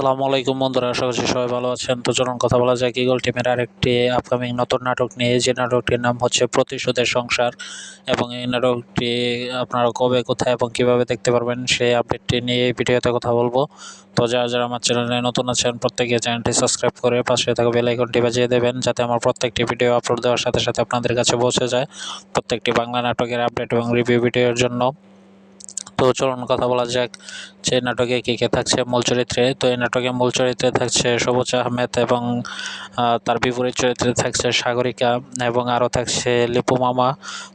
আসসালামু আলাইকুম বন্ধুরা, আশা করছি সবাই ভালো আছেন। তো চলুন কথা বলা যাক ইগল টিমের আরেকটি আপকামিং নতুন নাটক নিয়ে। যে নাটকটির নাম হচ্ছে প্রতিশোধের সংসার, এবং এই নাটকটি আপনারা কবে, কোথায় এবং কীভাবে দেখতে পারবেন সেই আপডেটটি নিয়ে এই ভিডিওতে কথা বলব। তো যারা যারা আমার চ্যানেলে নতুন আছেন, প্রত্যেকে চ্যানেলটি সাবস্ক্রাইব করে পাশে থাকা বেল আইকনটি বাজিয়ে দেবেন, যাতে আমার প্রত্যেকটি ভিডিও আপলোড দেওয়ার সাথে সাথে আপনাদের কাছে পৌঁছে যায় প্রত্যেকটি বাংলা নাটকের আপডেট এবং রিভিউ ভিডিওর জন্য। তো চলুন কথা বলা যাক যে নাটকে কে কে থাকছে মূল চরিত্রে। তো এই নাটকে মূল চরিত্রে থাকছে সবুজ আহমেদ এবং তার বিপরীত চরিত্রে থাকছে সাগরিকা এবং আরও থাকছে লিপু মামা।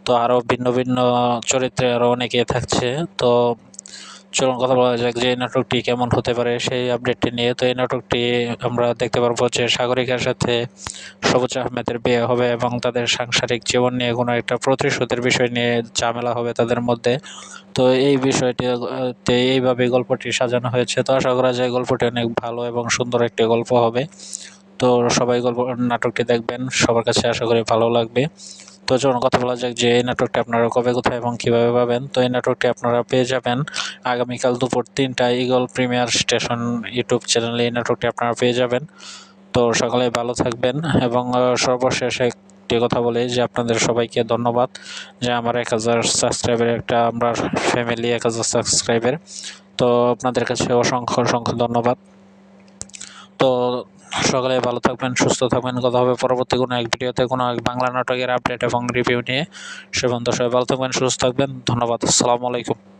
তো আরও ভিন্ন ভিন্ন চরিত্রে আরও অনেকে থাকছে। তো চলুন কথা বলা যাক যে নাটকটি কেমন হতে পারে সেই আপডেটটি নিয়ে। তো এই নাটকটি আমরা দেখতে পারব যে সাগরিকার সাথে সবুজ আহমেদের বিয়ে হবে এবং তাদের সাংসারিক জীবন নিয়ে কোনো একটা প্রতিশোধের বিষয় নিয়ে ঝামেলা হবে তাদের মধ্যে। তো এই বিষয়টি আহ, তে এইভাবে গল্পটি সাজানো হয়েছে। তো আশা করা যায় গল্পটি অনেক ভালো এবং সুন্দর একটি গল্প হবে। তো সবাই গল্প নাটকটি দেখবেন সবার কাছে আশা করি ভালো লাগবে। তো চলুন কথা বলা যাক যে এই নাটকটি আপনারা কবে কোথায় এবং কীভাবে পাবেন। তো এই নাটকটি আপনারা পেয়ে যাবেন আগামীকাল দুপুর তিনটায় ইগল প্রিমিয়ার স্টেশন ইউটিউব চ্যানেলে এই নাটকটি আপনারা পেয়ে যাবেন। তো সকালে ভালো থাকবেন এবং সর্বশেষ একটি কথা বলি যে আপনাদের সবাইকে ধন্যবাদ যে আমার এক হাজার সাবস্ক্রাইবের একটা আমরা ফ্যামিলি এক হাজার সাবস্ক্রাইবের তো আপনাদের কাছে অসংখ্য অসংখ্য ধন্যবাদ। তো সকালে ভালো থাকবেন, সুস্থ থাকবেন। কথা হবে পরবর্তী কোনো এক ভিডিওতে, কোনো এক বাংলা নাটকের আপডেট এবং রিভিউ নিয়ে। সে পর্যন্ত সবাই ভালো থাকবেন, সুস্থ থাকবেন। ধন্যবাদ। আসসালামু আলাইকুম।